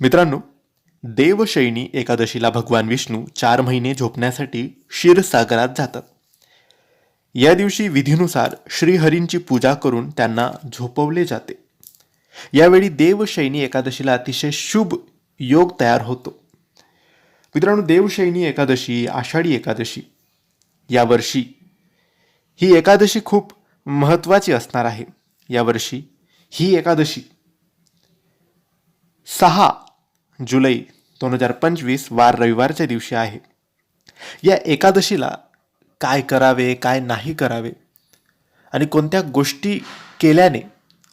मित्रांनो देवशयनी एकादशीला भगवान विष्णू चार महिने झोपण्यासाठी क्षीरसागरात जातात. या दिवशी विधीनुसार श्रीहरींची पूजा करून त्यांना झोपवले जाते. यावेळी देवशयनी एकादशीला अतिशय शुभ योग तयार होतो. मित्रांनो देवशयनी एकादशी आषाढी एकादशी. यावर्षी ही एकादशी खूप महत्त्वाची असणार आहे. यावर्षी ही एकादशी सहा जुलै दोन हजार पंचवीस वार रविवारच्या दिवशी आहे. या एकादशीला काय करावे काय नाही करावे आणि कोणत्या गोष्टी केल्याने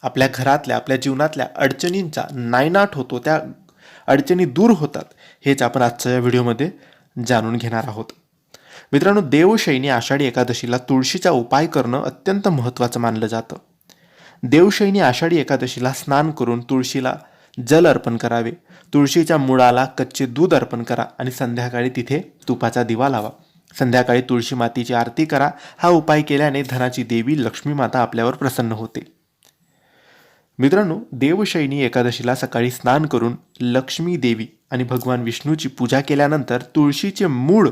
आपल्या घरातल्या आपल्या जीवनातल्या अडचणींचा नायनाट होतो त्या अडचणी दूर होतात हेच आपण आजच्या या व्हिडिओमध्ये जाणून घेणार आहोत. मित्रांनो देवशैनी आषाढी एकादशीला तुळशीचा उपाय करणं अत्यंत महत्त्वाचं मानलं जातं. देवशैनी आषाढी एकादशीला स्नान करून तुळशीला जल अर्पण करावे. तुळशीच्या मुळाला कच्चे दूध अर्पण करा आणि संध्याकाळी तिथे तुपाचा दिवा लावा. संध्याकाळी तुळशी मातीची आरती करा. हा उपाय केल्याने धनाची देवी लक्ष्मी माता आपल्यावर प्रसन्न होते. मित्रांनो देवशैनी एकादशीला सकाळी स्नान करून लक्ष्मी देवी आणि भगवान विष्णूची पूजा केल्यानंतर तुळशीचे मूळ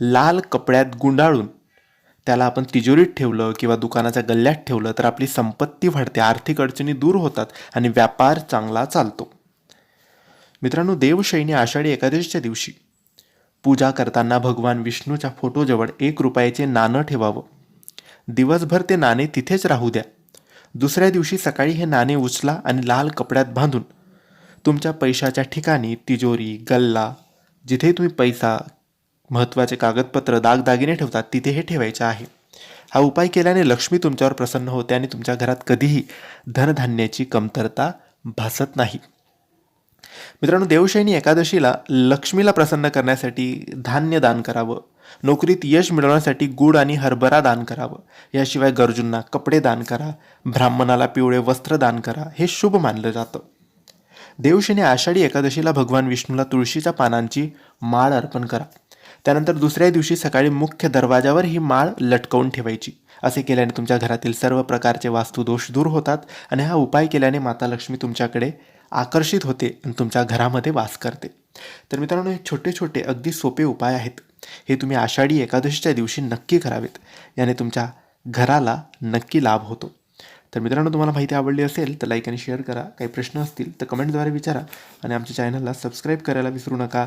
लाल कपड्यात गुंडाळून त्याला आपण तिजोरीत ठेवलं किंवा दुकानाच्या गल्ल्यात ठेवलं तर आपली संपत्ती वाढते आर्थिक अडचणी दूर होतात आणि व्यापार चांगला चालतो. मित्रांनो देवशैनी आषाढी एकादशीच्या दिवशी पूजा करताना भगवान विष्णूच्या फोटोजवळ एक रुपयाचे नाणं ठेवावं. दिवसभर ते नाणे तिथेच राहू द्या. दुसऱ्या दिवशी सकाळी हे नाणे उचला आणि लाल कपड्यात बांधून तुमच्या पैशाच्या ठिकाणी तिजोरी गल्ला जिथे तुम्ही पैसा महत्त्वाचे कागदपत्र दागदागिने ठेवतात तिथे हे ठेवायचे आहे. हा उपाय केल्याने लक्ष्मी तुमच्यावर प्रसन्न होते आणि तुमच्या घरात कधीही धनधान्याची कमतरता भासत नाही. मित्रांनो देवशैनी एकादशीला लक्ष्मीला प्रसन्न करण्यासाठी धान्य दान करावं. नोकरीत यश मिळवण्यासाठी गुड आणि हरभरा दान करावं. याशिवाय गरजूंना कपडे दान करा ब्राह्मणाला पिवळे वस्त्र दान करा हे शुभ मानलं जातं. देवशेने आषाढी एकादशीला भगवान विष्णूला तुळशीच्या पानांची माळ अर्पण करा. त्यानंतर दुसऱ्या दिवशी सकाळी मुख्य दरवाजावर ही माळ लटकवून ठेवायची. असे केल्याने तुमच्या घरातील सर्व प्रकारचे वास्तुदोष दूर होतात आणि हा उपाय केल्याने माता लक्ष्मी तुमच्याकडे आकर्षित होते आणि तुमच्या घरामध्ये वास करते. तर मित्रांनो हे छोटे छोटे अगदी सोपे उपाय आहेत. हे तुम्ही आषाढी एकादशीच्या दिवशी नक्की करावेत. याने तुमच्या घराला नक्की लाभ होतो. तर मित्रांनो तुम्हाला माहिती आवडली असेल तर लाईक आणि शेअर करा. काही प्रश्न असतील तर कमेंटद्वारे विचारा आणि आमच्या चॅनलला सबस्क्राईब करायला विसरू नका.